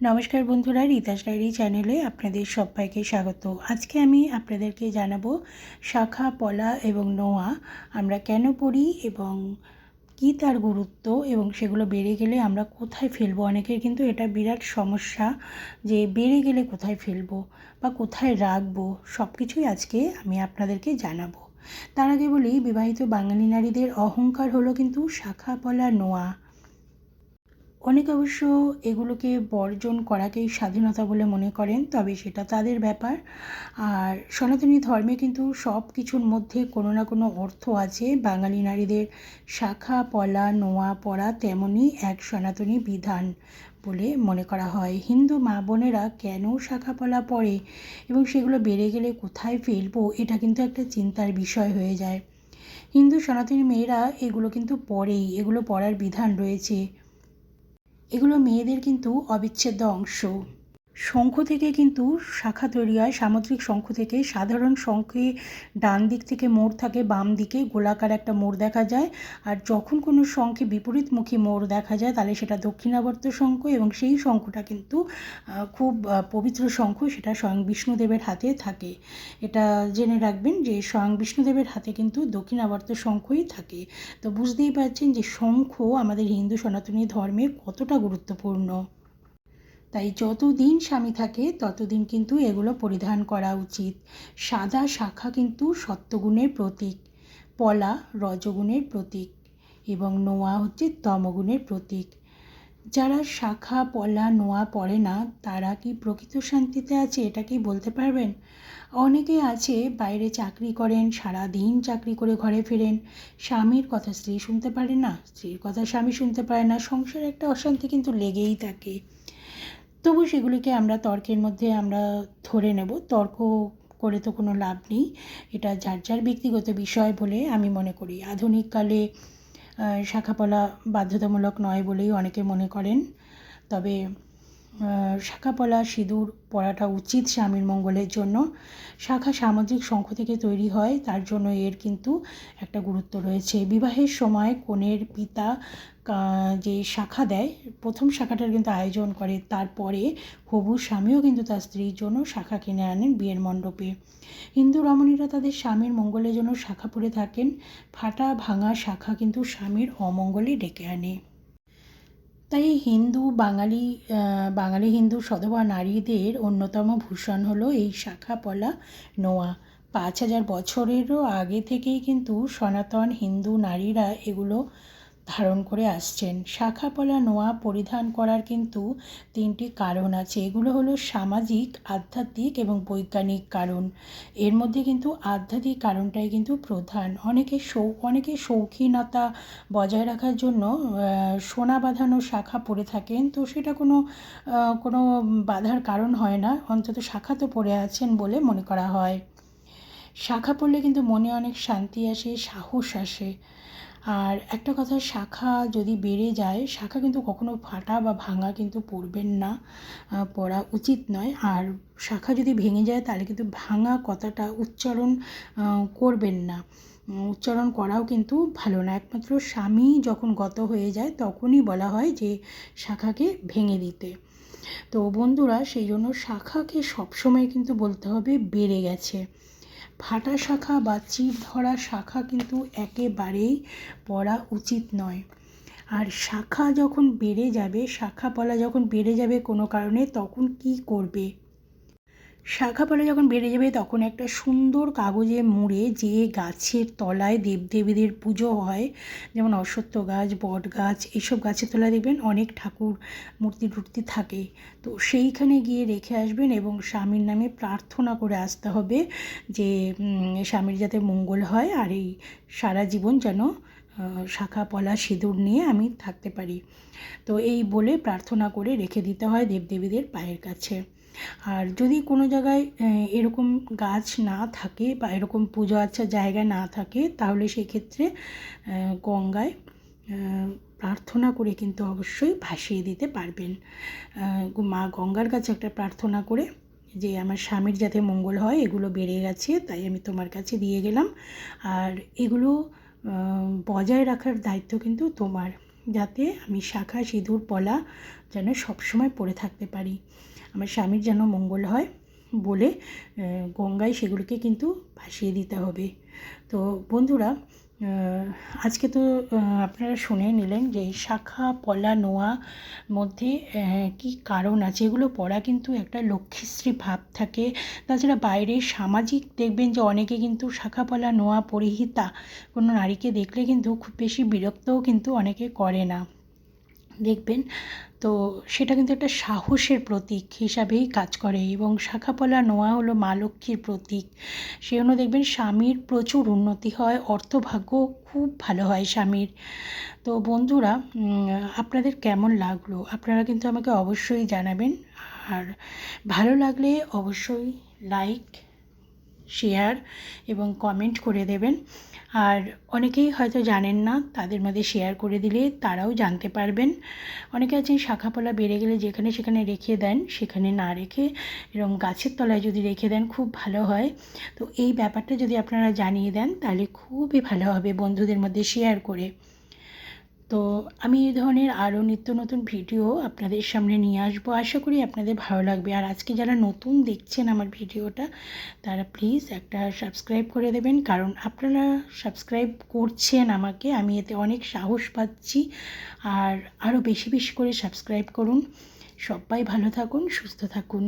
নমস্কার বন্ধুরা রিতাস ডায়েরি চ্যানেলে আপনাদের সবাইকে স্বাগত। আজকে আমি আপনাদেরকে জানাব শাখা, পলা এবং নোয়া, আমরা কেন পড়ি এবং কী তার গুরুত্ব এবং সেগুলো বেড়ে গেলে আমরা কোথায় ফেলব? অনেকের কিন্তু এটা বিরাট সমস্যা যে বেড়ে গেলে কোথায় ফেলব বা কোথায় রাখব? সব কিছুই আজকে আমি আপনাদেরকে জানাব। তার আগে বলি, বিবাহিত বাঙালি নারীদের অহংকার হলো কিন্তু শাখা, পলা, নোয়া। অনেকে অবশ্য এগুলোকে বর্জন করাকেই স্বাধীনতা বলে মনে করেন, তবে সেটা তাদের ব্যাপার। আর সনাতনী ধর্মে কিন্তু সব কিছুর মধ্যে কোনো না কোনো অর্থ আছে। বাঙালি নারীদের শাখা, পলা, নোয়া পড়া তেমনই এক সনাতনী বিধান বলে মনে করা হয়। হিন্দু মা বোনেরা কেন শাখা, পলা পড়ে এবং সেগুলো বেড়ে গেলে কোথায় ফেলব এটা কিন্তু একটা চিন্তার বিষয় হয়ে যায়। হিন্দু সনাতনী মেয়েরা এগুলো কিন্তু পড়েই এগুলো পড়ার বিধান রয়েছে। এগুলো মেয়েদের কিন্তু অবিচ্ছেদ্য অংশ। শঙ্খ থেকে কিন্তু শাখা তৈরি হয়। সামুদ্রিক শঙ্খ থেকে। সাধারণ শঙ্খে ডান দিক থেকে মোড় থাকে, বাম দিকে গোলাকার একটা মোড় দেখা যায়। আর যখন কোনো শঙ্খে বিপরীতমুখী মোড় দেখা যায়, তাহলে সেটা দক্ষিণাবর্ত শঙ্খ এবং সেই শঙ্খটা কিন্তু খুব পবিত্র শঙ্খ, সেটা স্বয়ং বিষ্ণুদেবের হাতে থাকে। এটা জেনে রাখবেন যে স্বয়ং বিষ্ণুদেবের হাতে কিন্তু দক্ষিণাবর্ত শঙ্খই থাকে। তো বুঝতেই পারছেন যে শঙ্খ আমাদের হিন্দু সনাতনী ধর্মে কতটা গুরুত্বপূর্ণ। তাই যতদিন স্বামী থাকে, ততদিন কিন্তু এগুলো পরিধান করা উচিত। সাদা শাখা কিন্তু সত্যগুণের প্রতীক, পলা রজগুণের প্রতীক এবং নোয়া হচ্ছে তমগুণের প্রতীক। যারা শাখা, পলা, নোয়া পড়ে না, তারা কি প্রকৃত শান্তিতে আছে এটা কি বলতে পারবেন? অনেকে আছে বাইরে চাকরি করেন সারা দিন চাকরি করে ঘরে ফেরেন, স্বামীর কথা স্ত্রী শুনতে পারে না, স্ত্রীর কথা স্বামী শুনতে পারে না, সংসারে একটা অশান্তি কিন্তু লেগেই থাকে। তবু সেগুলিকে আমরা তর্কের মধ্যে আমরা ধরে নেব। তর্ক করে তো কোনো লাভ নেই। এটা যার যার ব্যক্তিগত বিষয় বলে আমি মনে করি। আধুনিককালে শাখাপলা বাধ্যতামূলক নয় বলেই অনেকে মনে করেন। তবে শাখাপলা সিঁদুর পরাটা উচিত স্বামীর মঙ্গলের জন্য। শাখা সামাজিক শঙ্খ থেকে তৈরি হয়, তার জন্য এর কিন্তু একটা গুরুত্ব রয়েছে। বিবাহের সময় কনের পিতা যে শাখা দেয়, প্রথম শাখাটার কিন্তু আয়োজন করে, তারপরে হবু স্বামীও কিন্তু তার স্ত্রীর জন্য শাখা কিনে আনেন বিয়ের মণ্ডপে। হিন্দু রমণীরা তাদের স্বামীর মঙ্গলের জন্য শাখা পরে থাকেন। ফাটা ভাঙা শাখা কিন্তু স্বামীর অমঙ্গলে ডেকে আনে। তাই হিন্দু, বাঙালি বাঙালি হিন্দু সধবা নারীদের অন্যতম ভূষণ হলো এই শাখা পলা নোয়া। পাঁচ হাজার বছরেরও আগে থেকেই কিন্তু সনাতন হিন্দু নারীরা এগুলো ধারণ করে আসছেন। শাখা পলা নোয়া পরিধান করার কিন্তু তিনটি কারণ আছে। এগুলো হলো সামাজিক, আধ্যাত্মিক এবং বৈজ্ঞানিক কারণ। এর মধ্যে কিন্তু আধ্যাত্মিক কারণটাই কিন্তু প্রধান। অনেকে শৌ অনেকে শৌখিনতা বজায় রাখার জন্য সোনা বাঁধানো শাখা পরে থাকেন। তো সেটা কোনো কোনো বাধার কারণ হয় না। অন্তত শাখা তো পরে আছেন বলে মনে করা হয়। শাখা পড়লে কিন্তু মনে অনেক শান্তি আসে, সাহস আসে। আর একটা কথা, শাখা যদি বেড়ে যায়, শাখা কিন্তু কখনো ফাটা বা ভাঙা কিন্তু পড়বেন না পড়া উচিত নয়। আর শাখা যদি ভেঙে যায়, তাহলে কিন্তু ভাঙা কথাটা উচ্চারণ করবেন না। উচ্চারণ করাও কিন্তু ভালো না। একমাত্র স্বামী যখন গত হয়ে যায়, তখনই বলা হয় যে, শাখাকে ভেঙে দিতে। তো বন্ধুরা, সেই জন্য শাখাকে সবসময় কিন্তু বলতে হবে, বেড়ে গেছে। ফাটা শাখা বা চিপ ধরা শাখা কিন্তু একেবারেই পড়া উচিত নয়। আর শাখা যখন বেড়ে যাবে, শাখা পলা যখন বেড়ে যাবে কোনো কারণে, তখন কি করবে? শাখাপালা যখন বেড়ে যাবে, তখন একটা সুন্দর কাগজে মুড়ে যে গাছের তলায় দেবদেবীদের পুজো হয়, যেমন অশ্বত্থ গাছ, বট গাছ এইসব গাছের তলায় দেখবেন অনেক ঠাকুর মূর্তি টুর্তি থাকে। তো সেইখানে গিয়ে রেখে আসবেন এবং স্বামীর নামে প্রার্থনা করে আসতে হবে যে স্বামীর যাতে মঙ্গল হয় আর এই সারা জীবন যেন শাখা, পলা, সিঁদুর নিয়ে আমি থাকতে পারি। তো এই বলে প্রার্থনা করে রেখে দিতে হয় দেবদেবীদের পায়ের কাছে। আর যদি কোনো জায়গায় এরকম গাছ না থাকে বা এরকম পুজো আচ্ছার জায়গা না থাকে, তাহলে সেক্ষেত্রে গঙ্গায় প্রার্থনা করে কিন্তু অবশ্যই ভাসিয়ে দিতে পারবেন। মা গঙ্গার কাছে একটা প্রার্থনা করে যে, আমার স্বামীর যাতে মঙ্গল হয়, এগুলো বেড়ে গেছে, তাই আমি তোমার কাছে দিয়ে গেলাম। আর এগুলো বজায় রাখার দায়িত্ব কিন্তু তোমার, যাতে আমি শাখা সিঁদুর পলা যেন সবসময় পরে থাকতে পারি। আমার স্বামীর যেন মঙ্গল হয় বলে গঙ্গায় সেগুলোকে কিন্তু ভাসিয়ে দিতে হবে। তো বন্ধুরা আজকে তো আপনারা শুনে নিলেন যে এই শাখা, পলা, নোয়া মধ্যে কি কারণ আছে? এগুলো পড়া কিন্তু একটা লক্ষ্মীশ্রী ভাব থাকে। তাছাড়া বাইরে সামাজিক দেখবেন যে অনেকে কিন্তু শাখা, পলা, নোয়া পরিহিতা কোনো নারীকে দেখলে কিন্তু খুব বেশি বিরক্তও কিন্তু অনেকে করে না। দেখবেন। তো সেটা কিন্তু একটা সাহসের প্রতীক হিসাবেই কাজ করে এবং শাখাপলা নোয়া হলো মা লক্ষ্মীর প্রতীক। সে জন্য দেখবেন স্বামীর প্রচুর উন্নতি হয়, অর্থভাগ্য খুব ভালো হয় স্বামীর। তো বন্ধুরা আপনাদের কেমন লাগল? আপনারা কিন্তু আমাকে অবশ্যই জানাবেন। আর ভালো লাগলে অবশ্যই লাইক শেয়ার এবং কমেন্ট করে দেবেন। আর অনেকেই হয়তো জানেন না, তাদের মধ্যে শেয়ার করে দিলে তারাও জানতে পারবেন। অনেকে আছেন, শাখাপলা বেড়ে গেলে যেখানে সেখানে রেখে দেন, সেখানে না রেখে এরকম গাছের তলায় যদি রেখে দেন, খুব ভালো হয়। তো এই ব্যাপারটা যদি আপনারা জানিয়ে দেন, তাহলে খুবই ভালো হবে বন্ধুদের মধ্যে শেয়ার করে। তো আমি এই ধরনের আরও নিত্য নতুন ভিডিও আপনাদের সামনে নিয়ে আসব। আশা করি আপনাদের ভালো লাগবে। আর আজকে যারা নতুন দেখছেন আমার ভিডিওটা, তারা প্লিজ একটা সাবস্ক্রাইব করে দেবেন। কারণ আপনারা সাবস্ক্রাইব করছেন আমাকে, আমি এতে অনেক সাহস পাচ্ছি। আর আরও বেশি বেশি করে সাবস্ক্রাইব করুন। সবাই ভালো থাকুন, সুস্থ থাকুন।